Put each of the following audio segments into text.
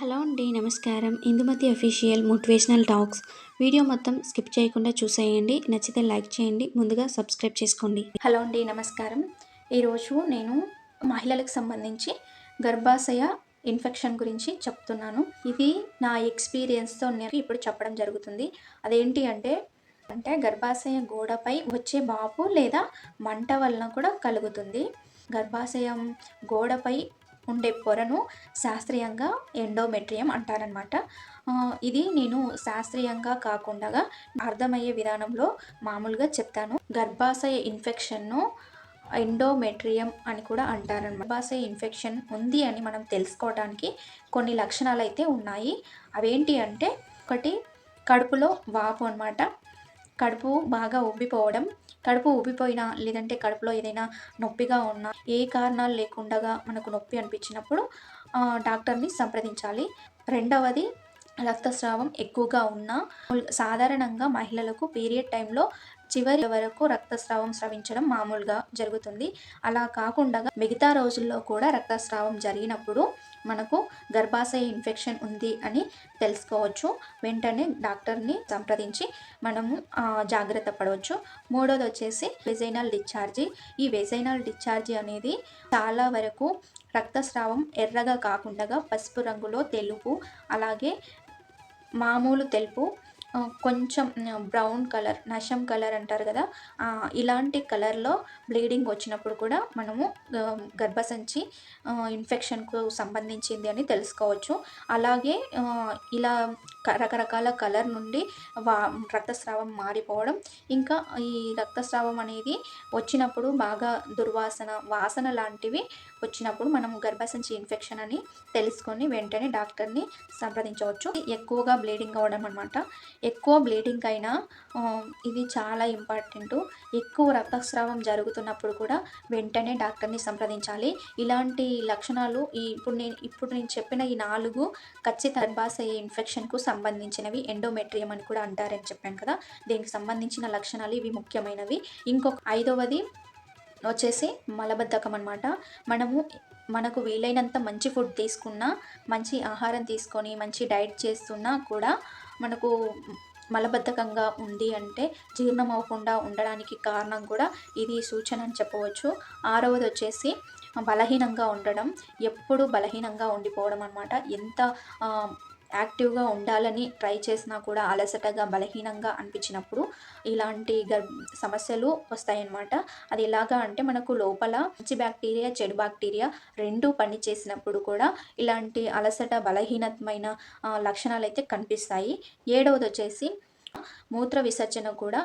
Hello అండి నమస్కారం. Indumathi official motivational talks video మొత్తం స్కిప్ చేయకుండా చూసేయండి. నచ్చితే లైక్ చేయండి. ముందుగా సబ్స్క్రైబ్ చేసుకోండి. హలో అండి నమస్కారం. ఈరోజు నేను మహిళలకు సంబంధించి గర్భాశయ ఇన్ఫెక్షన్ గురించి చెప్తున్నాను. ఇది నా ఎక్స్పీరియన్స్తో నేను ఇప్పుడు చెప్పడం జరుగుతుంది. అదేంటి అంటే అంటే గర్భాశయ గోడపై వచ్చే బాపు లేదా మంట వలన కూడా కలుగుతుంది. గర్భాశయం గోడపై ఉండే పొరను శాస్త్రీయంగా ఎండోమెట్రియం అంటారనమాట ఇది నేను శాస్త్రీయంగా కాకుండా అర్థమయ్యే విధానంలో మామూలుగా చెప్తాను. గర్భాశయ ఇన్ఫెక్షన్ను ఎండోమెట్రియం అని కూడా అంటారనమాట గర్భాశయ ఇన్ఫెక్షన్ ఉంది అని మనం తెలుసుకోవడానికి కొన్ని లక్షణాలు అయితే ఉన్నాయి. అవేంటి అంటే ఒకటి కడుపులో వాపు అనమాట కడుపు బాగా ఉబ్బిపోవడం కడుపు ఊపిపోయినా లేదంటే కడుపులో ఏదైనా నొప్పిగా ఉన్నా ఏ కారణాలు లేకుండా మనకు నొప్పి అనిపించినప్పుడు డాక్టర్ని సంప్రదించాలి. రెండవది రక్తస్రావం ఎక్కువగా ఉన్నా సాధారణంగా మహిళలకు పీరియడ్ టైంలో చివరి వరకు రక్తస్రావం స్రవించడం మామూలుగా జరుగుతుంది. అలా కాకుండా మిగతా రోజుల్లో కూడా రక్తస్రావం జరిగినప్పుడు మనకు గర్భాశయ ఇన్ఫెక్షన్ ఉంది అని తెలుసుకోవచ్చు. వెంటనే డాక్టర్ని సంప్రదించి మనము జాగ్రత్త పడవచ్చు. మూడోది వచ్చేసి వెజైనల్ డిశ్చార్జీ. ఈ వెజైనల్ డిశ్చార్జీ అనేది చాలా వరకు రక్తస్రావం ఎర్రగా కాకుండా పసుపు రంగులో తెలుపు అలాగే మామూలు తెలుపు కొంచెం బ్రౌన్ కలర్ నషం కలర్ అంటారు కదా ఇలాంటి కలర్లో బ్లీడింగ్ వచ్చినప్పుడు కూడా మనము గర్భసంచి ఇన్ఫెక్షన్కు సంబంధించింది అని తెలుసుకోవచ్చు. అలాగే ఇలా రకరకాల కలర్ నుండి వా రక్తస్రావం మారిపోవడం ఇంకా ఈ రక్తస్రావం అనేది వచ్చినప్పుడు బాగా దుర్వాసన వాసన లాంటివి వచ్చినప్పుడు మనం గర్భసంచి ఇన్ఫెక్షన్ అని తెలుసుకొని వెంటనే డాక్టర్ని సంప్రదించవచ్చు. ఎక్కువగా బ్లీడింగ్ అవ్వడం అనమాట ఎక్కువ బ్లీడింగ్ అయినా ఇది చాలా ఇంపార్టెంట్ ఎక్కువ రక్తస్రావం జరుగుతున్నప్పుడు కూడా వెంటనే డాక్టర్ని సంప్రదించాలి. ఇలాంటి లక్షణాలు ఈ ఇప్పుడు నేను ఇప్పుడు నేను చెప్పిన ఈ నాలుగు ఖచ్చిత గర్భాశయ ఇన్ఫెక్షన్కు సంబంధించినవి ఎండోమెట్రియం అని కూడా అంటారని చెప్పాను కదా. దీనికి సంబంధించిన లక్షణాలు ఇవి ముఖ్యమైనవి. ఇంకొక ఐదవది వచ్చేసి మలబద్ధకం అనమాట మనము మనకు వీలైనంత మంచి ఫుడ్ తీసుకున్నా మంచి ఆహారం తీసుకొని మంచి డైట్ చేస్తున్నా కూడా మనకు మలబద్ధకంగా ఉంది అంటే జీర్ణం అవ్వకుండా ఉండడానికి కారణం కూడా ఇది సూచన అని చెప్పవచ్చు. ఆరవది వచ్చేసి బలహీనంగా ఉండడం ఎప్పుడు బలహీనంగా ఉండిపోవడం అనమాట ఎంత యాక్టివ్గా ఉండాలని ట్రై చేసినా కూడా అలసటగా బలహీనంగా అనిపించినప్పుడు ఇలాంటి సమస్యలు వస్తాయన్నమాట. అది ఎలాగా అంటే మనకు లోపల మంచి బ్యాక్టీరియా చెడు బ్యాక్టీరియా రెండు పని చేసినప్పుడు కూడా ఇలాంటి అలసట బలహీనమైన లక్షణాలు అయితే కనిపిస్తాయి. ఏడవది వచ్చేసి మూత్ర విసర్జన కూడా.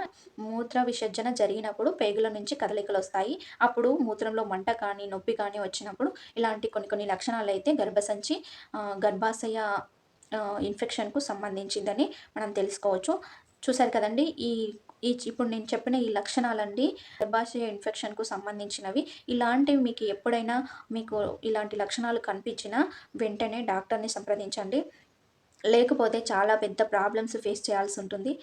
మూత్ర విసర్జన జరిగినప్పుడు పేగుల నుంచి కదలికలు వస్తాయి. అప్పుడు మూత్రంలో మంట కానీ నొప్పి కానీ వచ్చినప్పుడు ఇలాంటి కొన్ని కొన్ని లక్షణాలు అయితే గర్భసంచి గర్భాశయ ఇన్ఫెక్షన్కు సంబంధించిందని మనం తెలుసుకోవచ్చు. చూసారు కదండి ఈ ఈ ఇప్పుడు నేను చెప్పిన ఈ లక్షణాలండి గర్భాశయ ఇన్ఫెక్షన్కు సంబంధించినవి. ఇలాంటివి మీకు ఎప్పుడైనా మీకు ఇలాంటి లక్షణాలు కనిపించినా వెంటనే డాక్టర్ని సంప్రదించండి. లేకపోతే చాలా పెద్ద ప్రాబ్లమ్స్ ఫేస్ చేయాల్సి ఉంటుంది.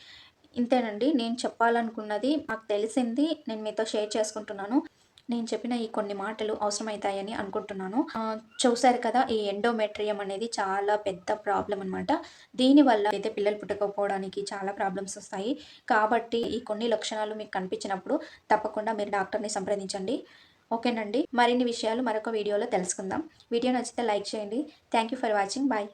ఇంతేనండి నేను చెప్పాలనుకున్నది నాకు తెలిసింది నేను మీతో షేర్ చేసుకుంటున్నాను. నేను చెప్పిన ఈ కొన్ని మాటలు అవసరమవుతాయని అనుకుంటున్నాను. చూసారు కదా ఈ ఎండోమెట్రియం అనేది చాలా పెద్ద ప్రాబ్లం అనమాట దీనివల్ల అయితే పిల్లలు పుట్టకపోవడానికి చాలా ప్రాబ్లమ్స్ వస్తాయి. కాబట్టి ఈ కొన్ని లక్షణాలు మీకు కనిపించినప్పుడు తప్పకుండా మీరు డాక్టర్ని సంప్రదించండి. ఓకేనండి? మరిన్ని విషయాలు మరొక వీడియోలో తెలుసుకుందాం. వీడియో నచ్చితే లైక్ చేయండి. Thank you for watching bye